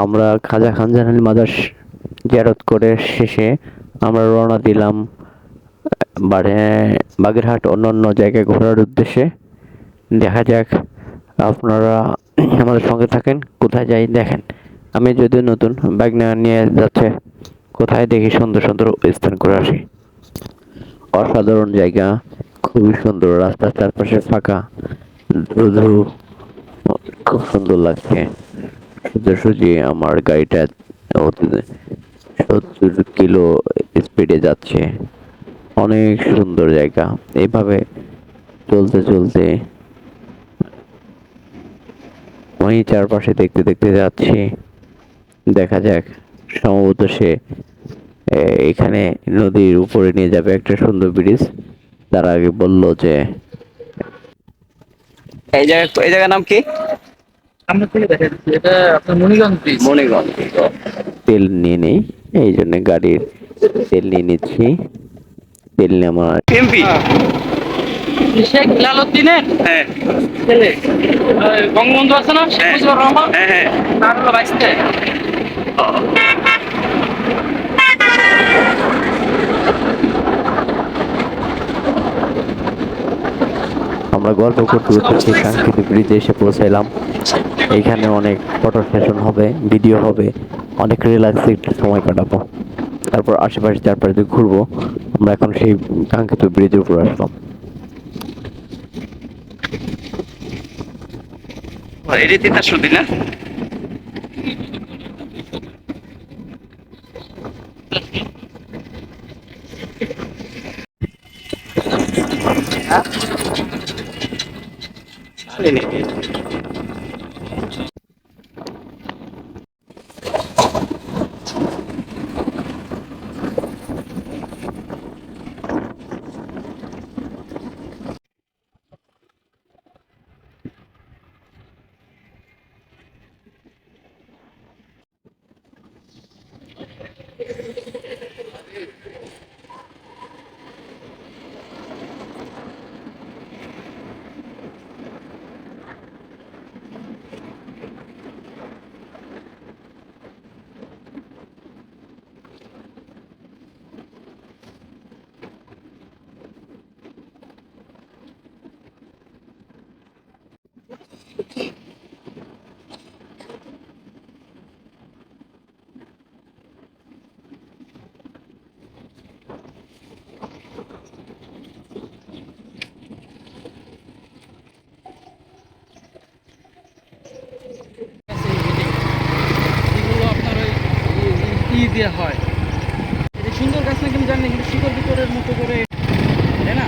আমরা খাজা খানজাহান মাদার জিয়ারত করে শেষে আমরা রওনা দিলাম বাগেরহাট অন্যান্য জায়গায় ঘোরার উদ্দেশ্যে। দেখা যাক আপনারা আমাদের সঙ্গে থাকেন, কোথায় যাই দেখেন। আমি যদিও নতুন বাইক নিয়ে যাচ্ছে, কোথায় দেখি সুন্দর সুন্দর স্থান করে আসি। অসাধারণ জায়গা, খুবই সুন্দর, রাস্তার চারপাশে ফাঁকা ধুধু খুব সুন্দর লাগছে। সোজাসুজি আমার গাড়িটা সত্তর কিলো স্পিডে যাচ্ছে। অনেক সুন্দর জায়গা। এইভাবে চলতে চলতে আমি চারপাশে দেখতে দেখতে যাচ্ছি। দেখা যাক, সম্ভবত সে এখানে নদীর উপরে নিয়ে যাবে একটা সুন্দর ব্রিজ তার আগে বলল যে এই জায়গা এই জায়গার নাম কি? সামনে থেকে দেখা যাচ্ছে এটা আপনার মণিগঞ্জ ব্রিজ মণিগঞ্জ তেল নিয়ে নেই এই জন্য গাড়ির তেল নিয়ে নিচ্ছি। তেল নিয়ে আমার এমপি শেখ হ্যাঁ। ছেলে। বঙ্গবন্ধু আছে না শেখ মুজিবুর রহমান? হ্যাঁ হ্যাঁ। তার হলো আমরা গল্প করতে করতে কাঙ্ক্ষিত ব্রিজে এসে পৌঁছাইলাম। এইখানে অনেক ফটো সেশন হবে ভিডিও হবে, অনেক রিল্যাক্স একটু সময় কাটাবো। তারপর আশেপাশে চারপাশে দিয়ে ঘুরবো। আমরা এখন সেই কাঙ্ক্ষিত ব্রিজের উপর আসলাম। এগুলো আপনার ই- দিয়ে হয়। এটা সুন্দর গাছ নাকি আমি জানি কিন্তু শিকড় বিকরের মতো করে, তাই না?